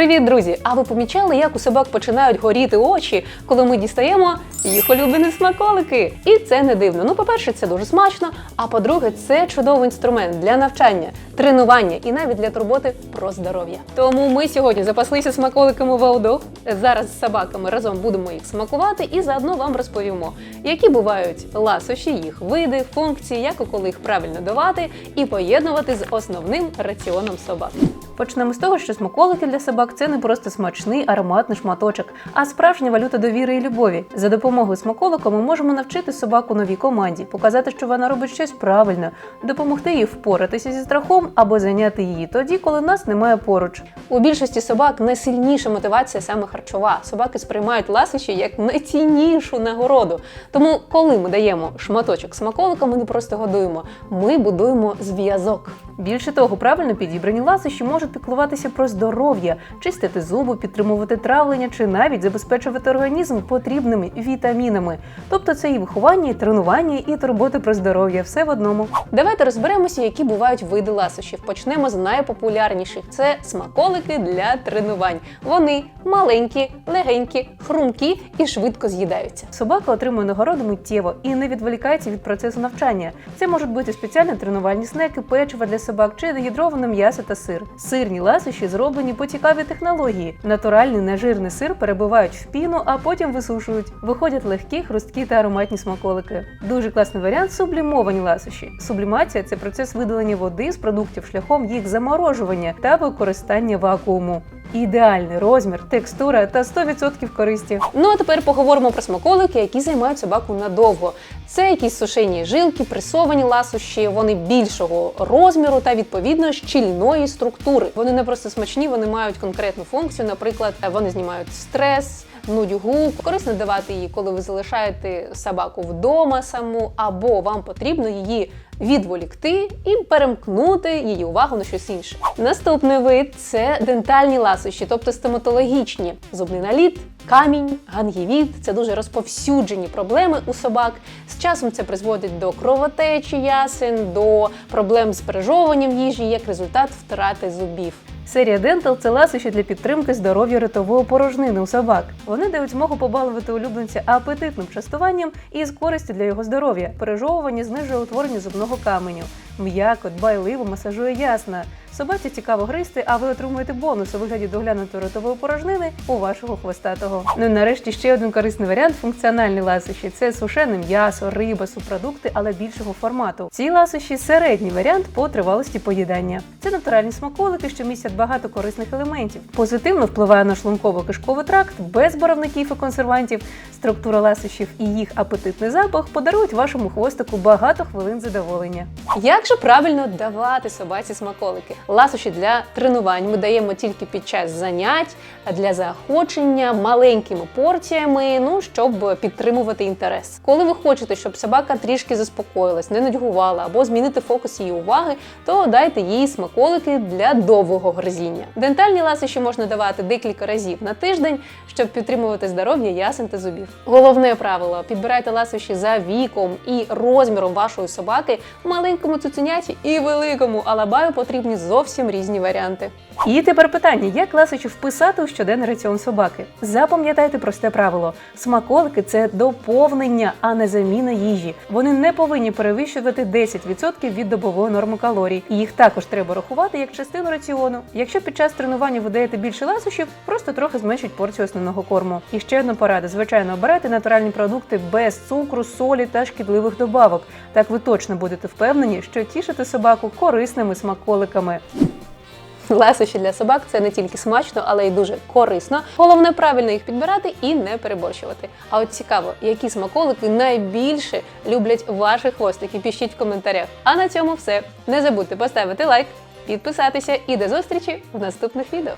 Привіт, друзі! А ви помічали, як у собак починають горіти очі, коли ми дістаємо їх улюблені смаколики? І це не дивно. Ну, по-перше, це дуже смачно. А по-друге, це чудовий інструмент для навчання, тренування і навіть для турботи про здоров'я. Тому ми сьогодні запаслися смаколиками Валдох. Зараз з собаками разом будемо їх смакувати і заодно вам розповімо, які бувають ласощі, їх види, функції, як і коли їх правильно давати і поєднувати з основним раціоном собак. Почнемо з того, що смаколики для собак це не просто смачний ароматний шматочок, а справжня валюта довіри і любові. За допомогою смаколика ми можемо навчити собаку новій команді, показати, що вона робить щось правильно, допомогти їй впоратися зі страхом або зайняти її тоді, коли нас немає поруч. У більшості собак найсильніша мотивація саме харчова. Собаки сприймають ласощі як найціннішу нагороду. Тому, коли ми даємо шматочок смаколика, ми не просто годуємо, ми будуємо зв'язок. Більше того, правильно підібрані ласощі можуть піклуватися про здоров'я, чистити зуби, підтримувати травлення чи навіть забезпечувати організм потрібними вітамінами. Тобто це і виховання, і тренування, і турботи про здоров'я все в одному. Давайте розберемося, які бувають види ласощів. Почнемо з найпопулярніших: це смаколики для тренувань. Вони маленькі, легенькі, хрумкі і швидко з'їдаються. Собака отримує нагороду миттєво і не відволікається від процесу навчання. Це можуть бути спеціальні тренувальні снеки, печиво для собак чи дегідроване м'ясо та сир. Сирні ласощі зроблені по цікавій технології. Натуральний нежирний сир перебивають в піну, а потім висушують. Виходять легкі, хрусткі та ароматні смаколики. Дуже класний варіант сублімовані ласощі. Сублімація це процес видалення води з продуктів шляхом їх заморожування та використання вакууму. Ідеальний розмір, текстура та 100% користі. Ну а тепер поговоримо про смаколики, які займають собаку надовго. Це якісь сушені жилки, пресовані ласощі, вони більшого розміру та відповідно щільної структури. Вони не просто смачні, вони мають конкретну функцію. Наприклад, вони знімають стрес. Нудьгу корисно давати її, коли ви залишаєте собаку вдома саму, або вам потрібно її відволікти і перемкнути її увагу на щось інше. Наступний вид це дентальні ласощі, тобто стоматологічні, зубний наліт, камінь, гангівіт це дуже розповсюджені проблеми у собак. З часом це призводить до кровотечі ясен, до проблем з пережовуванням їжі, як результат втрати зубів. Серія Dental – це ласощі для підтримки здоров'я ротової порожнини у собак. Вони дають змогу побалувати улюбленця апетитним частуванням і з користю для його здоров'я. Пережовування знижує утворення зубного каменю. М'яко, дбайливо масажує ясна. Собаці цікаво гристи, а ви отримуєте бонус у вигляді доглянутої ротової порожнини у вашого хвостатого. Ну і нарешті ще один корисний варіант функціональні ласощі. Це сушене м'ясо, риба, субпродукти, але більшого формату. Ці ласощі середній варіант по тривалості поїдання. Це натуральні смаколики, що містять багато корисних елементів. Позитивно впливає на шлунково-кишковий тракт, без барвників і консервантів. Структура ласощів і їх апетитний запах подарують вашому хвостику багато хвилин задоволення. Як же правильно давати собаці смаколики? Ласощі для тренувань ми даємо тільки під час занять, для заохочення маленькими порціями, ну щоб підтримувати інтерес. Коли ви хочете, щоб собака трішки заспокоїлась, не нудьгувала або змінити фокус її уваги, то дайте їй смаколики для довгого гризіння. Дентальні ласощі можна давати декілька разів на тиждень, щоб підтримувати здоров'я ясен та зубів. Головне правило: підбирайте ласощі за віком і розміром вашої собаки, маленькому цуценяті і великому алабаю потрібні зовсім різні варіанти. І тепер питання: як ласощі вписати у щоденний раціон собаки? Запам'ятайте просте правило: смаколики це доповнення, а не заміна їжі. Вони не повинні перевищувати 10% від добової норми калорій. І їх також треба рахувати як частину раціону. Якщо під час тренування ви даєте більше ласощів, просто трохи зменшіть порцію основного корму. І ще одна порада: звичайно, обирайте натуральні продукти без цукру, солі та шкідливих добавок. Так ви точно будете впевнені, що тішите собаку корисними смаколиками. Ласощі для собак це не тільки смачно, але й дуже корисно. Головне правильно їх підбирати і не переборщувати. А от цікаво, які смаколики найбільше люблять ваші хвостики. Пишіть в коментарях. А на цьому все. Не забудьте поставити лайк, підписатися і до зустрічі в наступних відео.